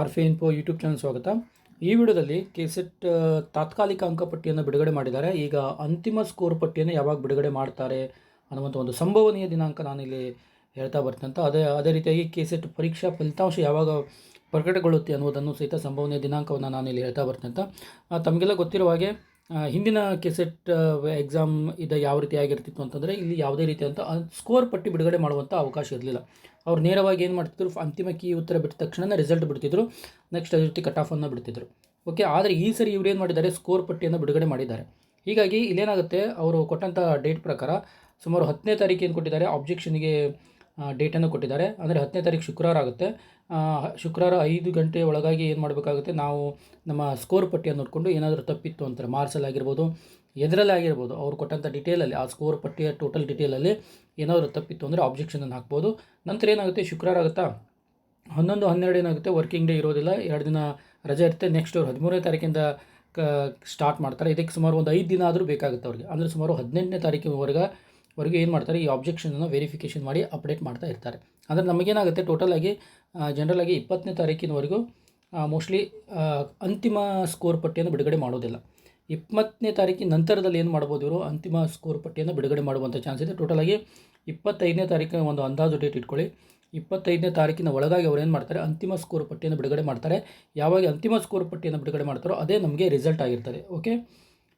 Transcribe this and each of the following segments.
R ಫೆ info YouTube channel ಸ್ವಾಗತ. ಈ ವಿಡಿಯೋದಲ್ಲಿ ಕೆಸೆಟ್ ತಾತ್ಕಾಲಿಕ ಅಂಕಪಟ್ಟಿಯನ್ನು ಬಿಡುಗಡೆ ಮಾಡಿದ್ದಾರೆ. ಈಗ ಅಂತಿಮ ಸ್ಕೋರ್ ಪಟ್ಟಿಯನ್ನು ಯಾವಾಗ ಬಿಡುಗಡೆ ಮಾಡ್ತಾರೆ ಅನ್ನುವಂಥ ಒಂದು ಸಂಭವನೀಯ ದಿನಾಂಕ ನಾನಿಲ್ಲಿ ಹೇಳ್ತಾ ಬರ್ತಂತ ಅದೇ ಅದೇ ರೀತಿಯಾಗಿ ಕೆಸೆಟ್ ಪರೀಕ್ಷಾ ಫಲಿತಾಂಶ ಯಾವಾಗ ಪ್ರಕಟಗೊಳ್ಳುತ್ತೆ ಅನ್ನೋದನ್ನು ಸಹಿತ ಸಂಭವನೀಯ ದಿನಾಂಕವನ್ನು ನಾನಿಲ್ಲಿ ಹೇಳ್ತಾ ಬರ್ತೀನಿ ಅಂತ. ತಮಗೆಲ್ಲ ಗೊತ್ತಿರುವ ಹಾಗೆ ಹಿಂದಿನ ಕೆಸೆಟ್ ಎಕ್ಸಾಮ್ ಇದು ಯಾವ ರೀತಿ ಆಗಿರ್ತಿತ್ತು ಅಂತಂದರೆ ಇಲ್ಲಿ ಯಾವುದೇ ರೀತಿಯಂಥ ಸ್ಕೋರ್ ಪಟ್ಟಿ ಬಿಡುಗಡೆ ಮಾಡುವಂಥ ಅವಕಾಶ ಇರಲಿಲ್ಲ. ಅವ್ರು ನೇರವಾಗಿ ಏನು ಮಾಡ್ತಿದ್ರು ಅಂತಿಮ ಕೀ ಉತ್ತರ ಬಿಟ್ಟ ತಕ್ಷಣ ರಿಸಲ್ಟ್ ಬಿಡ್ತಿದ್ರು ನೆಕ್ಸ್ಟ್ ಅದೇ ರೀತಿ ಕಟ್ ಆಫನ್ನು ಬಿಡ್ತಿದ್ರು. ಓಕೆ ಆದರೆ ಈ ಸರಿ ಇವ್ರು ಏನು ಮಾಡಿದ್ದಾರೆ ಸ್ಕೋರ್ ಪಟ್ಟಿಯನ್ನು ಬಿಡುಗಡೆ ಮಾಡಿದ್ದಾರೆ. ಹೀಗಾಗಿ ಇಲ್ಲೇನಾಗುತ್ತೆ, ಅವರು ಕೊಟ್ಟಂಥ ಡೇಟ್ ಪ್ರಕಾರ ಸುಮಾರು ಹತ್ತನೇ ತಾರೀಕು ಏನು ಕೊಟ್ಟಿದ್ದಾರೆ ಆಬ್ಜೆಕ್ಷನ್ಗೆ ಡೇಟನ್ನು ಕೊಟ್ಟಿದ್ದಾರೆ. ಅಂದರೆ ಹತ್ತನೇ ತಾರೀಕು ಶುಕ್ರವಾರ ಆಗುತ್ತೆ. ಶುಕ್ರವಾರ ಐದು ಗಂಟೆ ಒಳಗಾಗಿ ಏನು ಮಾಡಬೇಕಾಗುತ್ತೆ? ನಾವು ನಮ್ಮ ಸ್ಕೋರ್ ಪಟ್ಟಿಯನ್ನು ನೋಡಿಕೊಂಡು ಏನಾದರೂ ತಪ್ಪಿತ್ತು ಅಂತಾರೆ. ಮಾರ್ಕ್ಸಲ್ಲಿ ಆಗಿರ್ಬೋದು, ಎದರಲ್ಲಿ ಆಗಿರ್ಬೋದು, ಅವ್ರು ಕೊಟ್ಟಂಥ ಡಿಟೇಲಲ್ಲಿ ಆ ಸ್ಕೋರ್ ಪಟ್ಟಿಯ ಟೋಟಲ್ ಡಿಟೇಲಲ್ಲಿ ಏನಾದರೂ ತಪ್ಪಿತ್ತು ಅಂದರೆ ಆಬ್ಜೆಕ್ಷನನ್ನು ಹಾಕ್ಬೋದು. ನಂತರ ಏನಾಗುತ್ತೆ? ಶುಕ್ರವಾರ ಆಗುತ್ತಾ? ಹನ್ನೊಂದು, ಹನ್ನೆರಡು ಏನಾಗುತ್ತೆ? ವರ್ಕಿಂಗ್ ಡೇ ಇರೋದಿಲ್ಲ. ಎರಡು ದಿನ ರಜೆ ಇರುತ್ತೆ. ನೆಕ್ಸ್ಟ್ ಅವ್ರು ಹದಿಮೂರನೇ ತಾರೀಕಿಂದ ಕ ಸ್ಟಾರ್ಟ್ ಮಾಡ್ತಾರೆ. ಇದಕ್ಕೆ ಸುಮಾರು ಒಂದು ಐದು ದಿನ ಆದರೂ ಬೇಕಾಗುತ್ತೆ ಅವ್ರಿಗೆ. ಅಂದರೆ ಸುಮಾರು ಹದಿನೆಂಟನೇ ತಾರೀಕಿನವರೆಗೆ ವರೆಗೆ ಏನು ಮಾಡ್ತಾರೆ, ಈ ಆಬ್ಜೆಕ್ಷನನ್ನು ವೆರಿಫಿಕೇಷನ್ ಮಾಡಿ ಅಪ್ಡೇಟ್ ಮಾಡ್ತಾ ಇರ್ತಾರೆ. ಅಂದರೆ ನಮಗೇನಾಗುತ್ತೆ ಟೋಟಲಾಗಿ ಜನರಲಾಗಿ ಇಪ್ಪತ್ತನೇ ತಾರೀಕಿನವರೆಗೂ ಮೋಸ್ಟ್ಲಿ ಅಂತಿಮ ಸ್ಕೋರ್ ಪಟ್ಟಿಯನ್ನು ಬಿಡುಗಡೆ ಮಾಡೋದಿಲ್ಲ. ಇಪ್ಪತ್ತನೇ ತಾರೀಕಿನ ನಂತರದಲ್ಲಿ ಏನು ಮಾಡ್ಬೋದು ಇವರು? ಅಂತಿಮ ಸ್ಕೋರ್ ಪಟ್ಟಿಯನ್ನು ಬಿಡುಗಡೆ ಮಾಡುವಂಥ ಚಾನ್ಸ್ ಇದೆ. ಟೋಟಲಾಗಿ ಇಪ್ಪತ್ತೈದನೇ ತಾರೀಕಿನ ಒಂದು ಅಂದಾಜು ಡೇಟ್ ಇಟ್ಕೊಳ್ಳಿ. ಇಪ್ಪತ್ತೈದನೇ ತಾರೀಕಿನ ಒಳಗಾಗಿ ಅವ್ರು ಏನು ಮಾಡ್ತಾರೆ, ಅಂತಿಮ ಸ್ಕೋರ್ ಪಟ್ಟಿಯನ್ನು ಬಿಡುಗಡೆ ಮಾಡ್ತಾರೆ. ಯಾವಾಗ ಅಂತಿಮ ಸ್ಕೋರ್ ಪಟ್ಟಿಯನ್ನು ಬಿಡುಗಡೆ ಮಾಡ್ತಾರೋ, ಅದೇ ನಮಗೆ ರಿಸಲ್ಟ್ ಆಗಿರ್ತದೆ. ಓಕೆ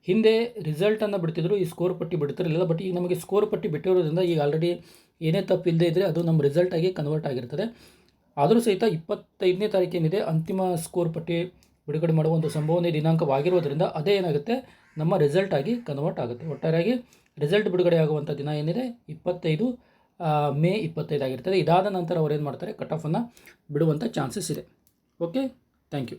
ಹಿಂದೆ ರಿಸಲ್ಟನ್ನು ಬಿಡ್ತಿದ್ರು, ಈ ಸ್ಕೋರ್ ಪಟ್ಟಿ ಬಿಡ್ತಿರಲಿಲ್ಲ ಬಟ್ ಈಗ ನಮಗೆ ಸ್ಕೋರ್ ಪಟ್ಟಿ ಬಿಟ್ಟಿರೋದ್ರಿಂದ ಈಗ ಆಲ್ರೆಡಿ ಏನೇ ತಪ್ಪು ಇಲ್ಲದೇ ಇದ್ದರೆ ಅದು ನಮ್ಮ ರಿಸಲ್ಟಾಗಿ ಕನ್ವರ್ಟ್ ಆಗಿರ್ತದೆ. ಆದರೂ ಸಹಿತ ಇಪ್ಪತ್ತೈದನೇ ತಾರೀಕೇನಿದೆ ಅಂತಿಮ ಸ್ಕೋರ್ ಪಟ್ಟಿ ಬಿಡುಗಡೆ ಮಾಡುವ ಒಂದು ಸಂಭವನೀಯ ದಿನಾಂಕವಾಗಿರೋದ್ರಿಂದ ಅದೇ ಏನಾಗುತ್ತೆ, ನಮ್ಮ ರಿಸಲ್ಟಾಗಿ ಕನ್ವರ್ಟ್ ಆಗುತ್ತೆ. ಒಟ್ಟಾರೆಯಾಗಿ ರಿಸಲ್ಟ್ ಬಿಡುಗಡೆ ಆಗುವಂಥ ದಿನ ಏನಿದೆ, ಇಪ್ಪತ್ತೈದು ಮೇ ಇಪ್ಪತ್ತೈದು ಆಗಿರ್ತದೆ. ಇದಾದ ನಂತರ ಅವರೇನು ಮಾಡ್ತಾರೆ ಕಟ್ ಆಫನ್ನು ಬಿಡುವಂಥ ಚಾನ್ಸಸ್ ಇದೆ. Okay thank you